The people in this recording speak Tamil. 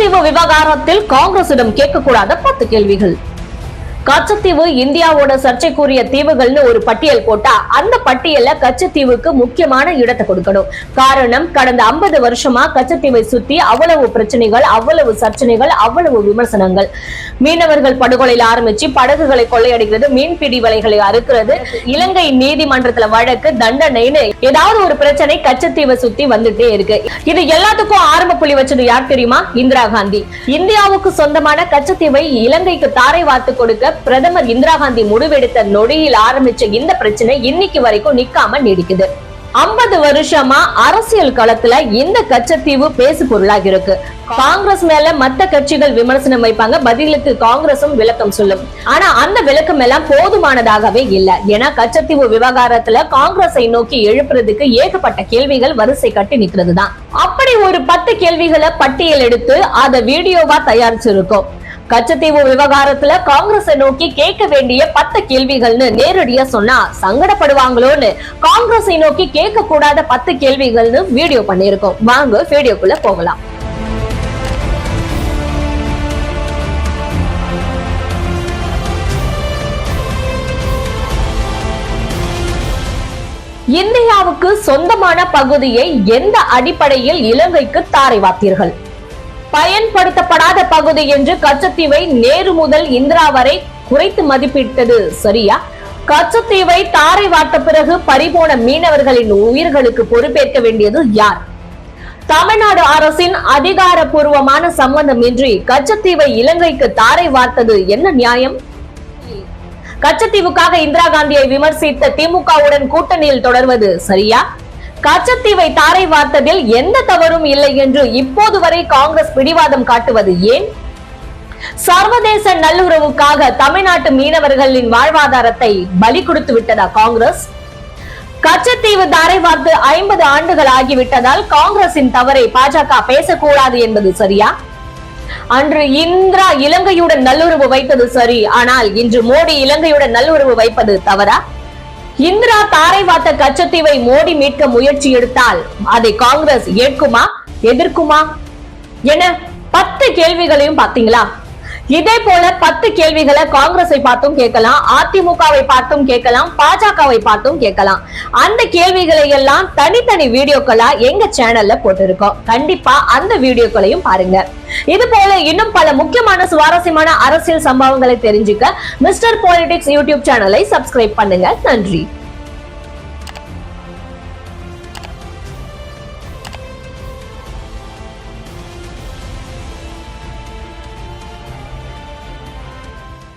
கச்சத்தீவு விவகாரத்தில் காங்கிரசிடம் கேட்கக்கூடாத பத்து கேள்விகள். கச்சத்தீவு இந்தியாவோட சர்ச்சைக்குரிய தீவுகள்னு ஒரு பட்டியல் போட்டா அந்த பட்டியல்ல கச்சத்தீவுக்கு முக்கியமான இடத்தை கொடுக்கணும். காரணம் கடந்த 50 வருஷமா கச்சத்தீவை சுத்தி அவ்வளவு பிரச்சனைகள் அவ்வளவு சர்ச்சனைகள் அவ்வளவு விமர்சனங்கள். மீனவர்கள் படுகொலையில ஆரம்பிச்சு படகுகளை கொள்ளையடிக்கிறது மீன்பிடி வலைகளை அறுக்கிறது இலங்கை நீதிமன்றத்துல வழக்கு தண்டனைன்னு ஏதாவது ஒரு பிரச்சனை கச்சத்தீவை சுத்தி வந்துட்டே இருக்கு. இது எல்லாத்துக்கும் ஆரம்ப புள்ளி வச்சது யார் தெரியுமா? இந்திரா காந்தி. இந்தியாவுக்கு சொந்தமான கச்சத்தீவை இலங்கைக்கு தாரை வார்த்து கொடுக்க பிரதமர் இந்திரா காந்தி முடிவெடுத்த நொடியில் ஆரம்பிச்ச இந்த பிரச்சனை இன்னைக்கு வரைக்கும் நிக்காம நீடிக்குது. 50 வருஷமா அரசியல் களத்துல இந்த கச்சத்தீவு பேசு பொருளாக இருக்கு. காங்கிரஸ் மேல மத்த கட்சிகள் விமர்சனம் வைப்பாங்க பதிலுக்கு காங்கிரசும் விளக்கம் சொல்லும். ஆனா அந்த விளக்கம் எல்லாம் போதுமானதாகவே இல்ல. ஏன்னா கச்சத்தீவு விவகாரத்துல காங்கிரஸை நோக்கி எழுப்புறதுக்கு ஏகப்பட்ட கேள்விகள் வரிசை கட்டி நிக்கிறது தான் அப்படி ஒரு பத்து கேள்விகளை பட்டியல் எடுத்து அதை வீடியோவா தயாரிச்சிருக்கோம். கச்சத்தீவு விவகாரத்துல காங்கிரஸை நோக்கி கேட்க வேண்டிய பத்து கேள்விகள்னு நேரடியா சொன்னா சங்கடப்படுவாங்களோன்னு காங்கிரஸை நோக்கி கேட்க கூடாத பத்து கேள்விகள்னு வீடியோ பண்ணிருக்கோம் வாங்க வீடியோக்குள்ள போகலாம். இந்தியாவுக்கு சொந்தமான பகுதியை எந்த அடிப்படையில் இலங்கைக்கு தாரை வாத்தீர்கள் பயன்படுத்தப்படாத பகுதி என்று கச்சத்தீவை நேரு முதல் இந்திரா வரை குறைத்து மதிப்பிட்டது. சரியா? கச்சத்தீவை தாரை வார்த்த பிறகு பறிபோன மீனவர்களின் உயிர்களுக்கு பொறுப்பேற்க வேண்டியது யார்? தமிழ்நாடு அரசின் அதிகாரப்பூர்வமான சம்பந்தமின்றி கச்சத்தீவை இலங்கைக்கு தாரை வார்த்தது என்ன நியாயம்? கச்சத்தீவுக்காக இந்திரா காந்தியை விமர்சித்த திமுகவுடன் கூட்டணியில் தொடர்வது சரியா? கச்சத்தீவை தாரை வார்த்ததில் எந்த தவறும் இல்லை என்று இப்போது வரை காங்கிரஸ் பிடிவாதம் காட்டுவது ஏன்? சர்வதேச நல்லுறவுக்காக தமிழ்நாட்டு மீனவர்களின் வாழ்வாதாரத்தை பலி கொடுத்து விட்டதா காங்கிரஸ்? கச்சத்தீவு தாரை வார்த்து ஐம்பது ஆண்டுகள் ஆகிவிட்டதால் காங்கிரசின் தவறை பாஜக பேசக்கூடாது என்பது சரியா? அன்று இந்திரா இலங்கையுடன் நல்லுறவு வைத்தது சரி ஆனால் இன்று மோடி இலங்கையுடன் நல்லுறவு வைப்பது தவறா? இந்திரா தாரை வாத்த கச்சத்தீவை மோடி மீட்க முயற்சி எடுத்தால் அதை காங்கிரஸ் ஏற்குமா எதிர்க்குமா? என பத்து கேள்விகளையும் பாத்தீங்களா இதே போல பத்து கேள்விகளை காங்கிரஸை பார்த்தும் கேட்கலாம் அதிமுகவை பார்த்தும் கேட்கலாம் பாஜகவை பார்த்தும் கேட்கலாம். அந்த கேள்விகளை எல்லாம் தனித்தனி வீடியோக்களா எங்க சேனல்ல போட்டிருக்கோம். கண்டிப்பா அந்த வீடியோக்களையும் பாருங்க. இது போல இன்னும் பல முக்கியமான சுவாரஸ்யமான அரசியல் சம்பவங்களை தெரிஞ்சுக்க மிஸ்டர் பாலிடிக்ஸ் யூடியூப் சேனலை சப்ஸ்கிரைப் பண்ணுங்க. நன்றி.